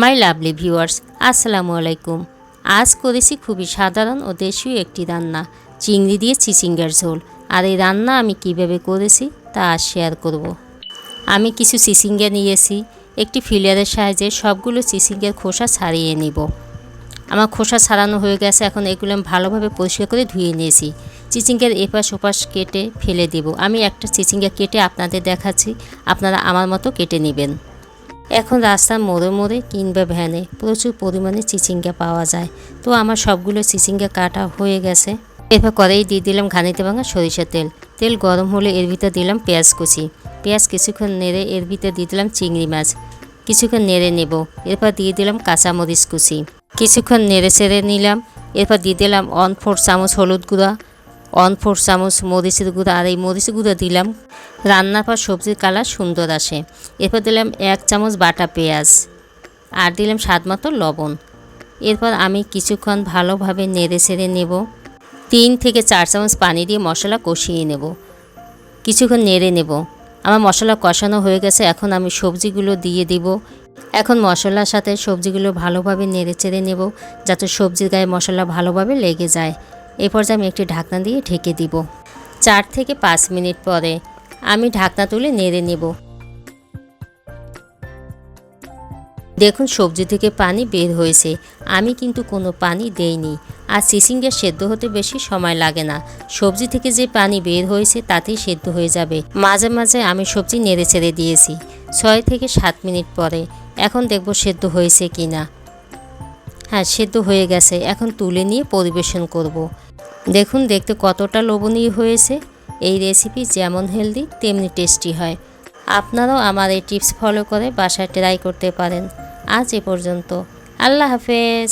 My lovely viewers, আসসালামু আলাইকুম। আজ করেছি খুবই সাধারণ ও দেশীয় একটি রান্না, চিংড়ি দিয়ে চিচিঙ্গার ঝোল। আর এই রান্না আমি কীভাবে করেছি তা শেয়ার করব। আমি কিছু চিচিঙ্গা নিয়েছি, একটি ফিলারের সাহায্যে সবগুলো চিচিঙ্গের খোসা ছাড়িয়ে নিব। আমার খোসা ছাড়ানো হয়ে গেছে, এখন এগুলো আমি ভালোভাবে পরিষ্কার করে ধুয়ে নিয়েছি। চিচিঙ্গের এপাশ ওপাশ কেটে ফেলে দেব। আমি একটা চিচিঙ্গা কেটে আপনাদের দেখাচ্ছি, আপনারা আমার মতো কেটে নেবেন। এখন রাস্তার মোড়ে মোড়ে কিংবা ভ্যানে প্রচুর পরিমাণে চিচিঙ্গা পাওয়া যায়। তো আমার সবগুলো চিচিঙ্গা কাটা হয়ে গেছে। এরপর কড়াই দিয়ে দিলাম ঘানিতে ভাঙা সরিষার তেল। তেল গরম হলে এর ভিতর দিলাম পেঁয়াজ কুচি। পেঁয়াজ কিছুক্ষণ নেড়ে এর ভিতর দিয়ে দিলাম চিংড়ি মাছ। কিছুক্ষণ নেড়ে নেব। এরপর দিয়ে দিলাম কাঁচামরিচ কুচি। কিছুক্ষণ নেড়ে চেড়ে নিলাম। এরপর দিয়ে দিলাম অন ফোর চামচ হলুদ গুঁড়া। অন ফোর চামচ মরিচের গুঁড়া আর এই মরিচ গুঁড়া দিলাম। রান্নার পর সবজির কালার সুন্দর আসে। এরপর দিলাম এক চামচ বাটা পেঁয়াজ আর দিলাম স্বাদ মতো লবণ। এরপর আমি কিছুক্ষণ ভালোভাবে নেড়ে ছেড়ে নেব। তিন থেকে চার চামচ পানি দিয়ে মশলা কষিয়ে নেব। কিছুক্ষণ নেড়ে নেব। আমার মশলা কষানো হয়ে গেছে, এখন আমি সবজিগুলো দিয়ে দিব। এখন মশলার সাথে সবজিগুলো ভালোভাবে নেড়ে চেড়ে নেব, যাতে সবজির গায়ে মশলা ভালোভাবে লেগে যায়। এই পর্যায়ে আমি একটি ঢাকনা দিয়ে ঢেকে দিব। চার থেকে পাঁচ মিনিট পরে আমি ঢাকনা তুলে নেড়ে নেব। দেখুন, সবজি থেকে পানি বের হয়েছে। আমি কিন্তু কোনো পানি দেইনি। আর চিচিঙ্গা সেদ্ধ হতে বেশি সময় লাগে না। সবজি থেকে যে পানি বের হয়েছে, তাতেই সেদ্ধ হয়ে যাবে। মাঝে মাঝে আমি সবজি নেড়ে ছেড়ে দিয়েছি। ছয় থেকে সাত মিনিট পরে এখন দেখব সেদ্ধ হয়েছে কি না হ্যাঁ সেদ্ধ হয়ে গেছে। এখন তুলে নিয়ে পরিবেশন করব। দেখুন, দেখতে কতটা লোভনীয় হয়েছে। এই রেসিপি যেমন হেলদি তেমনি টেস্টি হয়। আপনারাও আমার এই টিপস ফলো করে বাসায় ট্রাই করতে পারেন। আজ এ পর্যন্ত। আল্লাহ হাফেজ।